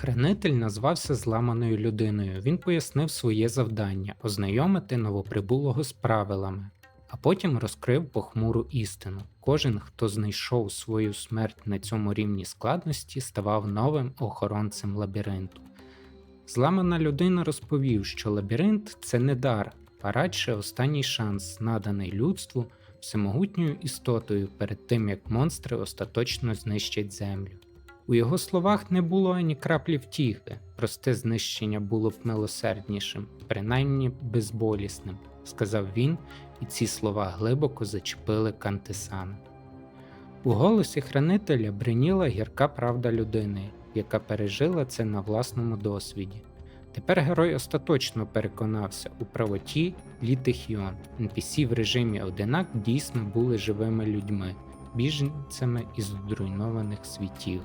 Хранитель назвався зламаною людиною. Він пояснив своє завдання ознайомити новоприбулого з правилами, а потім розкрив похмуру істину. Кожен, хто знайшов свою смерть на цьому рівні складності, ставав новим охоронцем лабіринту. Зламана людина розповів, що лабіринт це не дар, а радше останній шанс, наданий людству всемогутньою істотою перед тим, як монстри остаточно знищать землю. У його словах не було ані краплі втіхи, просте знищення було б милосерднішим, принаймні безболісним, сказав він, і ці слова глибоко зачепили Кантесана. У голосі хранителя бриніла гірка правда людини, яка пережила це на власному досвіді. Тепер герой остаточно переконався у правоті літих Йон. NPC в режимі одинак дійсно були живими людьми, біженцями із зруйнованих світів.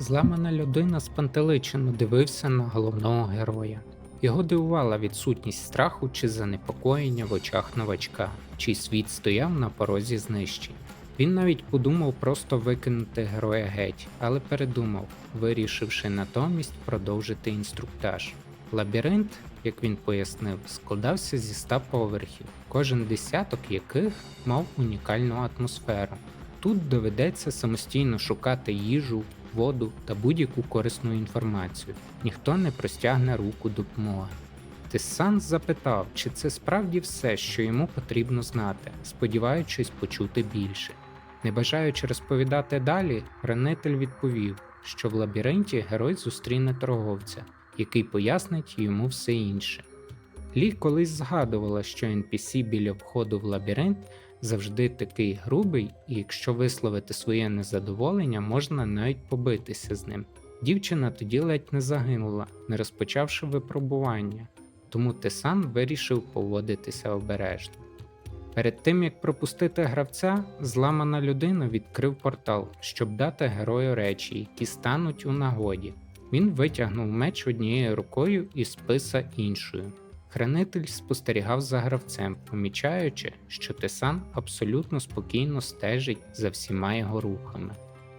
Зламана людина спантеличено дивився на головного героя. Його дивувала відсутність страху чи занепокоєння в очах новачка, чий світ стояв на порозі знищень. Він навіть подумав просто викинути героя геть, але передумав, вирішивши натомість продовжити інструктаж. Лабіринт, як він пояснив, складався зі ста поверхів, кожен десяток яких мав унікальну атмосферу. Тут доведеться самостійно шукати їжу, воду та будь-яку корисну інформацію. Ніхто не простягне руку допомоги. Тессан запитав, чи це справді все, що йому потрібно знати, сподіваючись почути більше. Не бажаючи розповідати далі, хранитель відповів, що в лабіринті герой зустріне торговця, який пояснить йому все інше. Лі колись згадувала, що NPC біля входу в лабіринт завжди такий грубий, і якщо висловити своє незадоволення, можна навіть побитися з ним. Дівчина тоді ледь не загинула, не розпочавши випробування, тому Тесан вирішив поводитися обережно. Перед тим як пропустити гравця, зламана людина відкрив портал, щоб дати герою речі, які стануть у нагоді. Він витягнув меч однією рукою і списа іншою. Хранитель спостерігав за гравцем, помічаючи, що Тесан абсолютно спокійно стежить за всіма його рухами.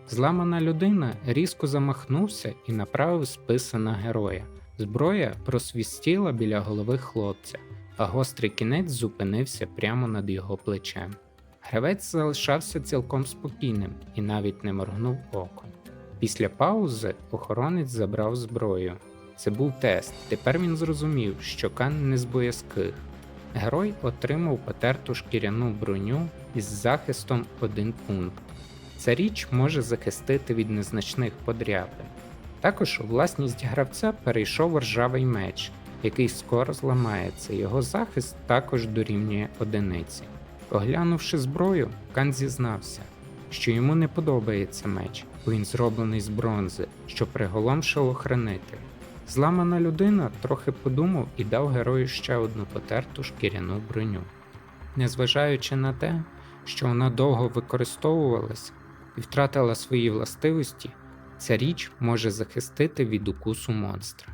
Зламана людина різко замахнувся і направив списа на героя. Зброя просвістіла біля голови хлопця, а гострий кінець зупинився прямо над його плечем. Гравець залишався цілком спокійним і навіть не моргнув оком. Після паузи охоронець забрав зброю. Це був тест. Тепер він зрозумів, що Кан не з боязких. Герой отримав потерту шкіряну броню із захистом один пункт. Ця річ може захистити від незначних подряпин. Також у власність гравця перейшов ржавий меч, який скоро зламається. Його захист також дорівнює одиниці. Оглянувши зброю, Кан зізнався, що йому не подобається меч, бо він зроблений з бронзи, що приголомшило хранителя. Зламана людина трохи подумав і дав герою ще одну потерту шкіряну броню. Незважаючи на те, що вона довго використовувалася і втратила свої властивості, ця річ може захистити від укусу монстра.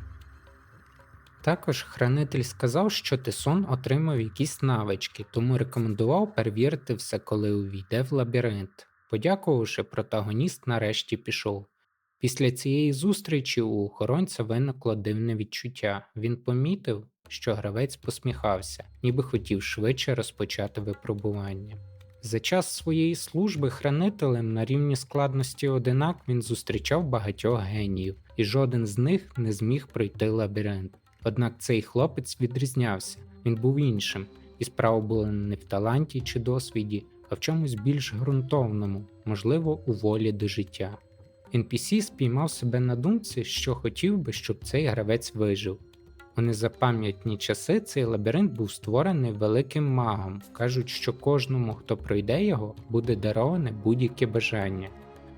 Також хранитель сказав, що Тесон отримав якісь навички, тому рекомендував перевірити все, коли увійде в лабіринт. Подякувавши, протагоніст нарешті пішов. Після цієї зустрічі у охоронця виникло дивне відчуття. Він помітив, що гравець посміхався, ніби хотів швидше розпочати випробування. За час своєї служби хранителем на рівні складності одинак він зустрічав багатьох геніїв, і жоден з них не зміг пройти лабіринт. Однак цей хлопець відрізнявся, він був іншим, і справа була не в таланті чи досвіді, а в чомусь більш ґрунтовному, можливо, у волі до життя. NPC спіймав себе на думці, що хотів би, щоб цей гравець вижив. У незапам'ятні часи цей лабіринт був створений великим магом. Кажуть, що кожному, хто пройде його, буде дароване будь-яке бажання.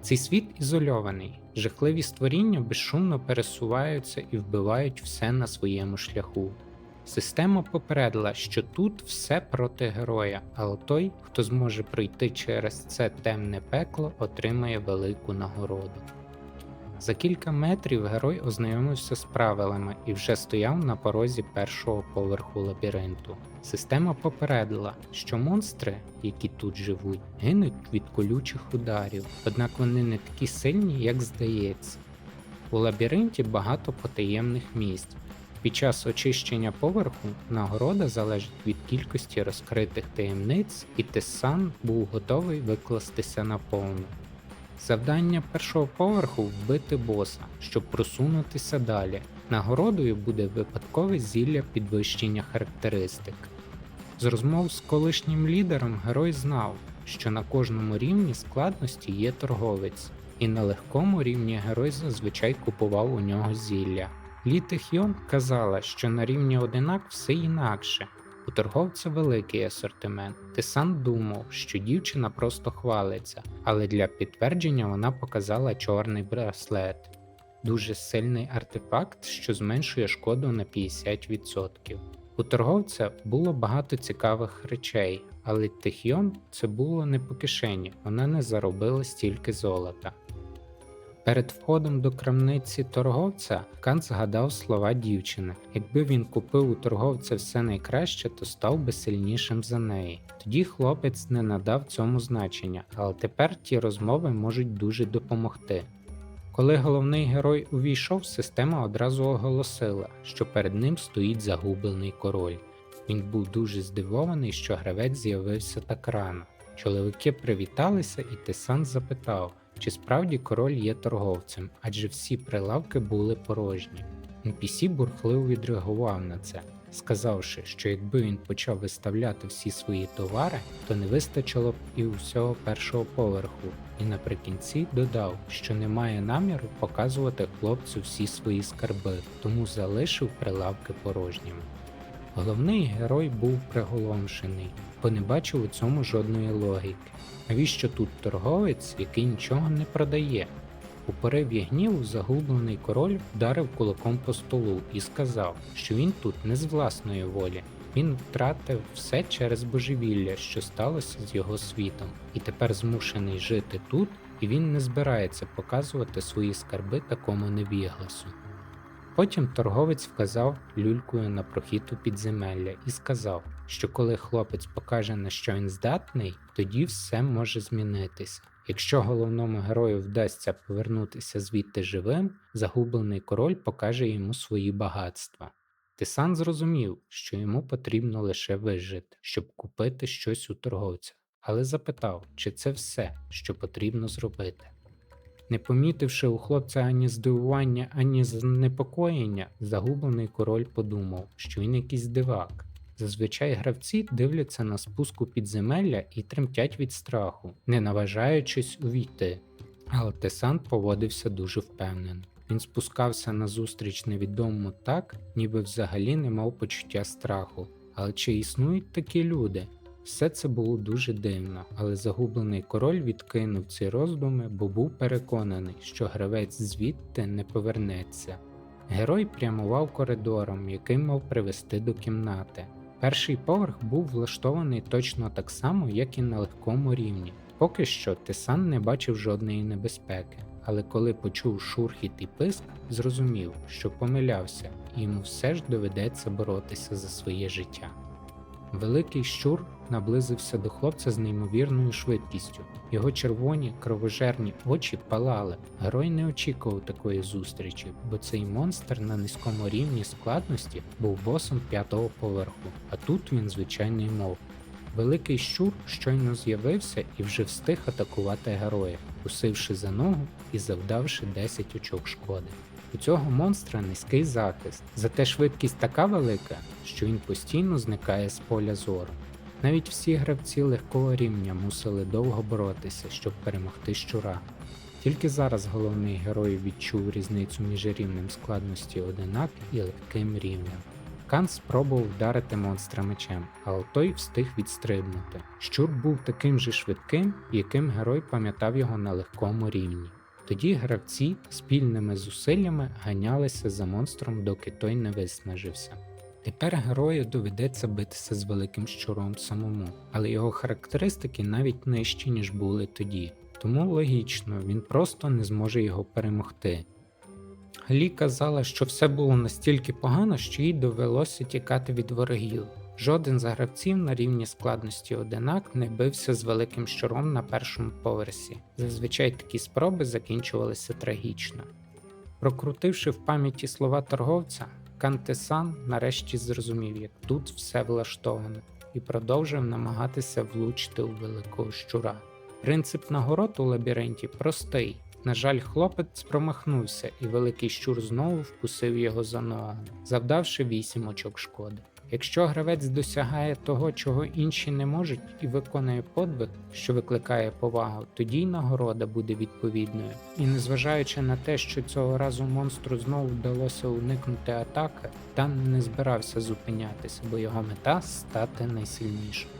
Цей світ ізольований, жахливі створіння безшумно пересуваються і вбивають все на своєму шляху. Система попередила, що тут все проти героя, але той, хто зможе пройти через це темне пекло, отримає велику нагороду. За кілька метрів герой ознайомився з правилами і вже стояв на порозі першого поверху лабіринту. Система попередила, що монстри, які тут живуть, гинуть від колючих ударів, однак вони не такі сильні, як здається. У лабіринті багато потаємних місць. Під час очищення поверху нагорода залежить від кількості розкритих таємниць, і Тессан був готовий викластися наповну. Завдання першого поверху вбити боса, щоб просунутися далі. Нагородою буде випадкове зілля підвищення характеристик. З розмов з колишнім лідером герой знав, що на кожному рівні складності є торговець, і на легкому рівні герой зазвичай купував у нього зілля. Лі Техйон казала, що на рівні одинак все інакше. У торговця великий асортимент. Тесан думав, що дівчина просто хвалиться, але для підтвердження вона показала чорний браслет. Дуже сильний артефакт, що зменшує шкоду на 50%. У торговця було багато цікавих речей, але Техйон це було не по кишені, вона не заробила стільки золота. Перед входом до крамниці торговця Кан згадав слова дівчини. Якби він купив у торговця все найкраще, то став би сильнішим за неї. Тоді хлопець не надав цьому значення, але тепер ті розмови можуть дуже допомогти. Коли головний герой увійшов, система одразу оголосила, що перед ним стоїть загублений король. Він був дуже здивований, що гравець з'явився так рано. Чоловіки привіталися, і Тесан запитав, чи справді король є торговцем, адже всі прилавки були порожні. NPC бурхливо відреагував на це, сказавши, що якби він почав виставляти всі свої товари, то не вистачило б і усього першого поверху, і наприкінці додав, що не має наміру показувати хлопцю всі свої скарби, тому залишив прилавки порожніми. Головний герой був приголомшений, бо не бачив у цьому жодної логіки. Навіщо тут торговець, який нічого не продає? У пориві гніву загублений король вдарив кулаком по столу і сказав, що він тут не з власної волі. Він втратив все через божевілля, що сталося з його світом, і тепер змушений жити тут, і він не збирається показувати свої скарби такому невігласу. Потім торговець вказав люлькою на прохід у підземелля і сказав, що коли хлопець покаже на що він здатний, тоді все може змінитися. Якщо головному герою вдасться повернутися звідти живим, загублений король покаже йому свої багатства. Тисан зрозумів, що йому потрібно лише вижити, щоб купити щось у торговця, але запитав, чи це все, що потрібно зробити. Не помітивши у хлопця ані здивування, ані занепокоєння, загублений король подумав, що він якийсь дивак. Зазвичай гравці дивляться на спуску підземелля і тремтять від страху, не наважаючись увійти. Але Тесант поводився дуже впевнено. Він спускався назустріч невідомому так, ніби взагалі не мав почуття страху. Але чи існують такі люди? Все це було дуже дивно, але загублений король відкинув ці роздуми, бо був переконаний, що гравець звідти не повернеться. Герой прямував коридором, який мав привести до кімнати. Перший поверх був влаштований точно так само, як і на легкому рівні. Поки що Тесан не бачив жодної небезпеки, але коли почув шурхіт і писк, зрозумів, що помилявся, і йому все ж доведеться боротися за своє життя. Великий щур наблизився до хлопця з неймовірною швидкістю. Його червоні кровожерні очі палали. Герой не очікував такої зустрічі, бо цей монстр на низькому рівні складності був босом п'ятого поверху, а тут він звичайний мов. Великий щур щойно з'явився і вже встиг атакувати героя, кусивши за ногу і завдавши 10 очок шкоди. У цього монстра низький захист, зате швидкість така велика, що він постійно зникає з поля зору. Навіть всі гравці легкого рівня мусили довго боротися, щоб перемогти щура. Тільки зараз головний герой відчув різницю між рівнем складності одинак і легким рівнем. Кан спробував вдарити монстра мечем, але той встиг відстрибнути. Щур був таким же швидким, яким герой пам'ятав його на легкому рівні. Тоді гравці спільними зусиллями ганялися за монстром, доки той не виснажився. Тепер герою доведеться битися з великим щуром самому, але його характеристики навіть нижчі, ніж були тоді, тому логічно, він просто не зможе його перемогти. Лі казала, що все було настільки погано, що їй довелося тікати від ворогів. Жоден з гравців на рівні складності одинак не бився з великим щуром на першому поверсі. Зазвичай такі спроби закінчувалися трагічно. Прокрутивши в пам'яті слова торговця, Кантесан нарешті зрозумів, як тут все влаштовано, і продовжив намагатися влучити у великого щура. Принцип нагород у лабіринті простий. На жаль, хлопець промахнувся, і великий щур знову вкусив його за ногу, завдавши вісім очок шкоди. Якщо гравець досягає того, чого інші не можуть, і виконує подвиг, що викликає повагу, тоді й нагорода буде відповідною. І незважаючи на те, що цього разу монстру знову вдалося уникнути атаки, Дан не збирався зупинятися, бо його мета стати найсильнішим.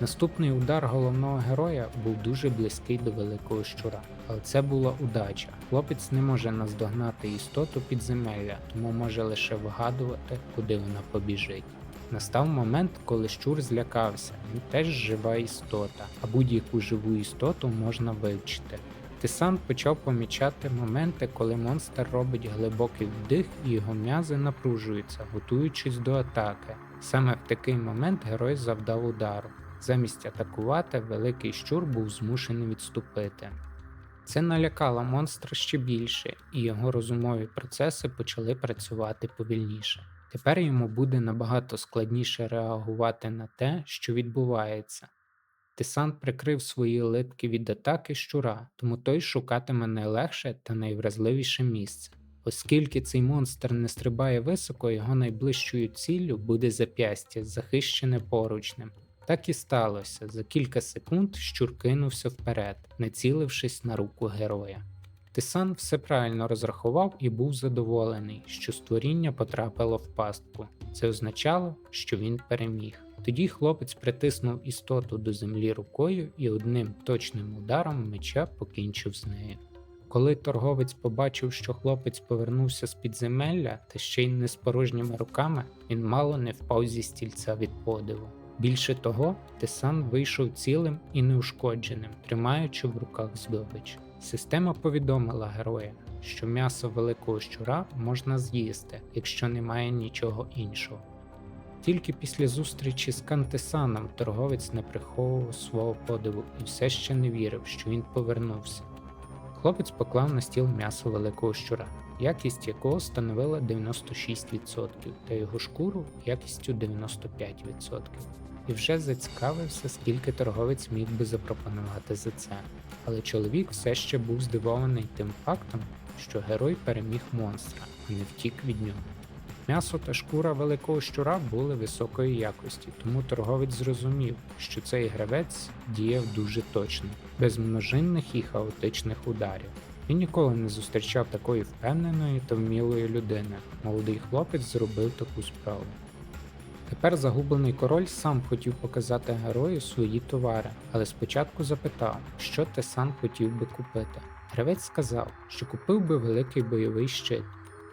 Наступний удар головного героя був дуже близький до великого щура, але це була удача. Хлопець не може наздогнати істоту підземелля, тому може лише вигадувати, куди вона побіжить. Настав момент, коли щур злякався, він теж жива істота, а будь-яку живу істоту можна вивчити. Тисан почав помічати моменти, коли монстр робить глибокий вдих і його м'язи напружуються, готуючись до атаки. Саме в такий момент герой завдав удару. Замість атакувати, великий щур був змушений відступити. Це налякало монстра ще більше, і його розумові процеси почали працювати повільніше. Тепер йому буде набагато складніше реагувати на те, що відбувається. Тисан прикрив свої литки від атаки щура, тому той шукатиме найлегше та найвразливіше місце. Оскільки цей монстр не стрибає високо, його найближчою ціллю буде зап'ястя, захищене поручнем. Так і сталося. За кілька секунд щур кинувся вперед, націлившись на руку героя. Тисан все правильно розрахував і був задоволений, що створіння потрапило в пастку. Це означало, що він переміг. Тоді хлопець притиснув істоту до землі рукою і одним точним ударом меча покінчив з нею. Коли торговець побачив, що хлопець повернувся з підземелля та ще й не з порожніми руками, він мало не впав зі стільця від подиву. Більше того, Тесан вийшов цілим і неушкодженим, тримаючи в руках здобич. Система повідомила героя, що м'ясо великого щура можна з'їсти, якщо немає нічого іншого. Тільки після зустрічі з Кантесаном торговець не приховував свого подиву і все ще не вірив, що він повернувся. Хлопець поклав на стіл м'ясо великого щура, якість якого становила 96%, та його шкуру якістю 95%. І вже зацікавився, скільки торговець міг би запропонувати за це. Але чоловік все ще був здивований тим фактом, що герой переміг монстра, а не втік від нього. М'ясо та шкура великого щура були високої якості, тому торговець зрозумів, що цей гравець діяв дуже точно, без множинних і хаотичних ударів. Він ніколи не зустрічав такої впевненої та вмілої людини. Молодий хлопець зробив таку справу. Тепер загублений король сам хотів показати герою свої товари, але спочатку запитав, що Тесан хотів би купити. Гравець сказав, що купив би великий бойовий щит.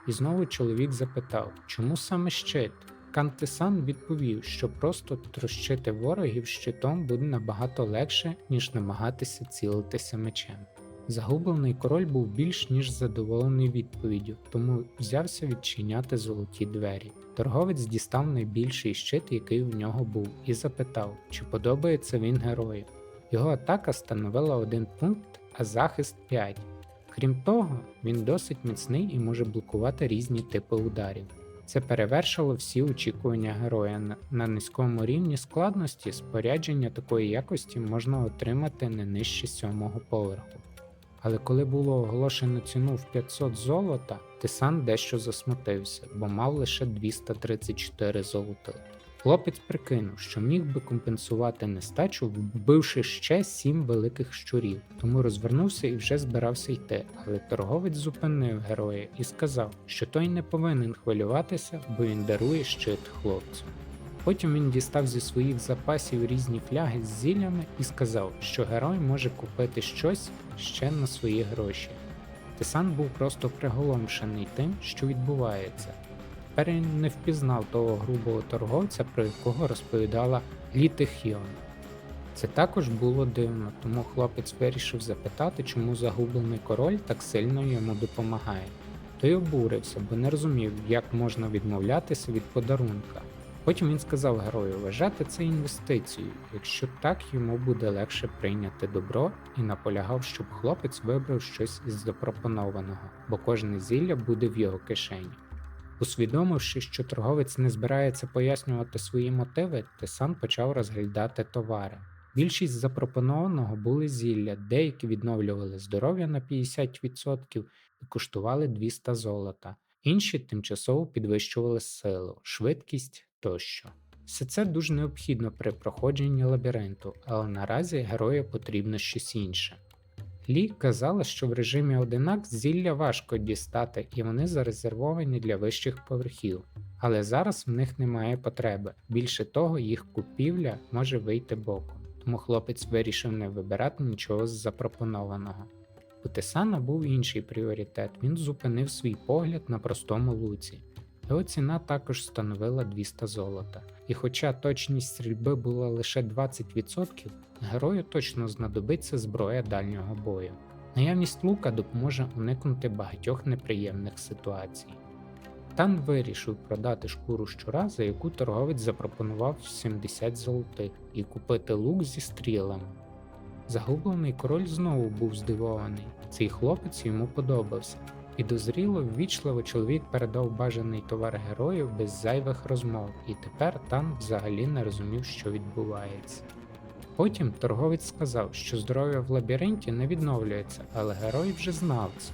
І знову чоловік запитав, чому саме щит? Кантесан відповів, що просто трощити ворогів щитом буде набагато легше, ніж намагатися цілитися мечем. Загублений король був більш ніж задоволений відповіддю, тому взявся відчиняти золоті двері. Торговець дістав найбільший щит, який у нього був, і запитав, чи подобається він герою. Його атака становила один пункт, а захист 5. Крім того, він досить міцний і може блокувати різні типи ударів. Це перевершило всі очікування героя. На- На низькому рівні складності спорядження такої якості можна отримати не нижче сьомого поверху. Але коли було оголошено ціну в 500 золота, Тисан дещо засмутився, бо мав лише 234 золота. Хлопець прикинув, що міг би компенсувати нестачу, вбивши ще сім великих щурів, тому розвернувся і вже збирався йти. Але торговець зупинив героя і сказав, що той не повинен хвилюватися, бо він дарує щит хлопцю. Потім він дістав зі своїх запасів різні фляги з зіллями і сказав, що герой може купити щось ще на свої гроші. Тисан був просто приголомшений тим, що відбувається. Тепер він не впізнав того грубого торговця, про якого розповідала Літи Хіон. Це також було дивно, тому хлопець вирішив запитати, чому загублений король так сильно йому допомагає. Той обурився, бо не розумів, як можна відмовлятися від подарунка. Потім він сказав герою вважати це інвестицією, якщо так йому буде легше прийняти добро, і наполягав, щоб хлопець вибрав щось із запропонованого, бо кожне зілля буде в його кишені. Усвідомивши, що торговець не збирається пояснювати свої мотиви, Тесан почав розглядати товари. Більшість запропонованого були зілля, деякі відновлювали здоров'я на 50% і коштували 200 золота, інші тимчасово підвищували силу, швидкість тощо. Все це дуже необхідно при проходженні лабіринту, але наразі герою потрібно щось інше. Лі казала, що в режимі одинак зілля важко дістати і вони зарезервовані для вищих поверхів, але зараз в них немає потреби. Більше того, їх купівля може вийти боком, тому хлопець вирішив не вибирати нічого з запропонованого. У Тесана був інший пріоритет, він зупинив свій погляд на простому луці. Його ціна також становила 200 золота, і хоча точність стрільби була лише 20%, герою точно знадобиться зброя дальнього бою. Наявність лука допоможе уникнути багатьох неприємних ситуацій. Тан вирішив продати шкуру щура, за яку торговець запропонував 70 золотих, і купити лук зі стрілами. Загублений король знову був здивований, цей хлопець йому подобався. Підозріло, ввічливо чоловік передав бажаний товар героїв без зайвих розмов, і тепер Тан взагалі не розумів, що відбувається. Потім торговець сказав, що здоров'я в лабіринті не відновлюється, але герой вже знав це.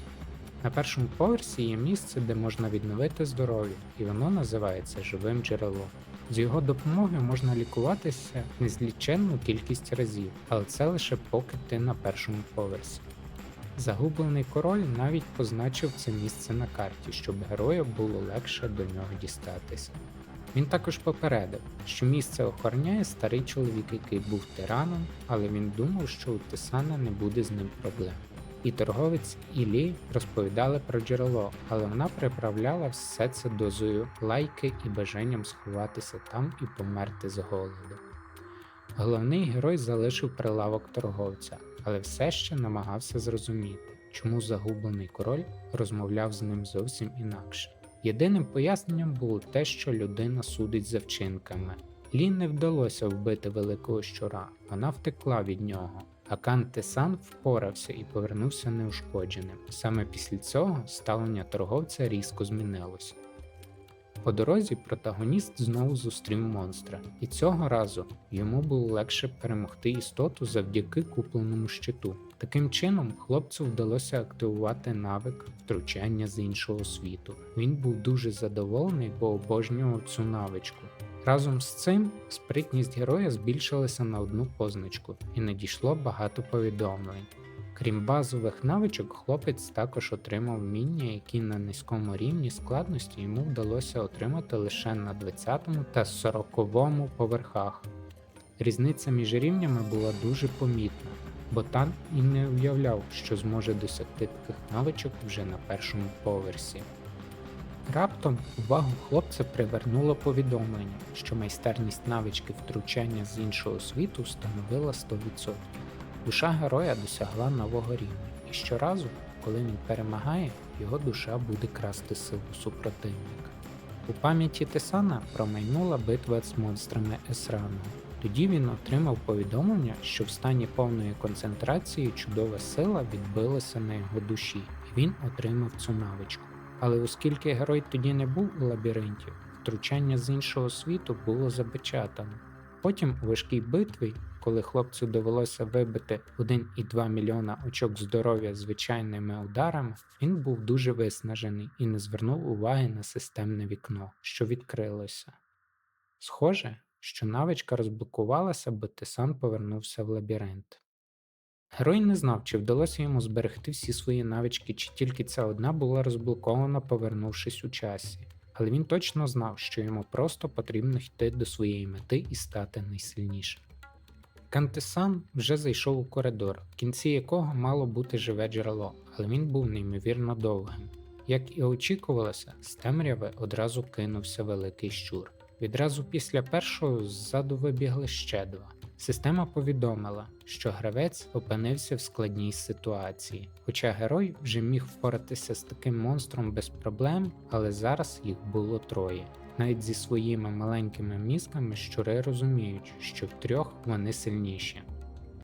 На першому поверсі є місце, де можна відновити здоров'я, і воно називається живим джерелом. З його допомогою можна лікуватися незліченну кількість разів, але це лише поки ти на першому поверсі. Загублений король навіть позначив це місце на карті, щоб герою було легше до нього дістатися. Він також попередив, що місце охороняє старий чоловік, який був тираном, але він думав, що у Тесана не буде з ним проблем. І торговець Ілі розповідали про джерело, але вона приправляла все це дозою лайки і бажанням сховатися там і померти з голоду. Головний герой залишив прилавок торговця, але все ще намагався зрозуміти, чому загублений король розмовляв з ним зовсім інакше. Єдиним поясненням було те, що людина судить за вчинками. Лі не вдалося вбити великого щура, вона втекла від нього, а Кантесан впорався і повернувся неушкодженим. Саме після цього ставлення торговця різко змінилося. По дорозі протагоніст знову зустрів монстра, і цього разу йому було легше перемогти істоту завдяки купленому щиту. Таким чином, хлопцю вдалося активувати навик втручання з іншого світу. Він був дуже задоволений, бо обожнював цю навичку. Разом з цим спритність героя збільшилася на одну позначку, і надійшло багато повідомлень. Крім базових навичок, хлопець також отримав вміння, які на низькому рівні складності йому вдалося отримати лише на 20 та 40 поверхах. Різниця між рівнями була дуже помітна, бо Тан і не уявляв, що зможе досягти таких навичок вже на першому поверсі. Раптом увагу хлопця привернуло повідомлення, що майстерність навички втручання з іншого світу становила 100%. Душа героя досягла нового рівня, і щоразу, коли він перемагає, його душа буде красти силу супротивника. У пам'яті Тесана промайнула битва з монстрами Есрану. Тоді він отримав повідомлення, що в стані повної концентрації чудова сила відбилася на його душі, і він отримав цю навичку. Але оскільки герой тоді не був у лабіринті, втручання з іншого світу було запечатано. Потім у важкій битві, коли хлопцю довелося вибити 1,2 мільйона очок здоров'я звичайними ударами, він був дуже виснажений і не звернув уваги на системне вікно, що відкрилося. Схоже, що навичка розблокувалася, бо Тесан повернувся в лабіринт. Герой не знав, чи вдалося йому зберегти всі свої навички, чи тільки ця одна була розблокована, повернувшись у часі, але він точно знав, що йому просто потрібно йти до своєї мети і стати найсильнішим. Кантесан вже зайшов у коридор, в кінці якого мало бути живе джерело, але він був неймовірно довгим. Як і очікувалося, з темряви одразу кинувся великий щур. Відразу після першого ззаду вибігли ще два. Система повідомила, що гравець опинився в складній ситуації, хоча герой вже міг впоратися з таким монстром без проблем, але зараз їх було троє. Навіть зі своїми маленькими мізками щури розуміють, що в трьох вони сильніші.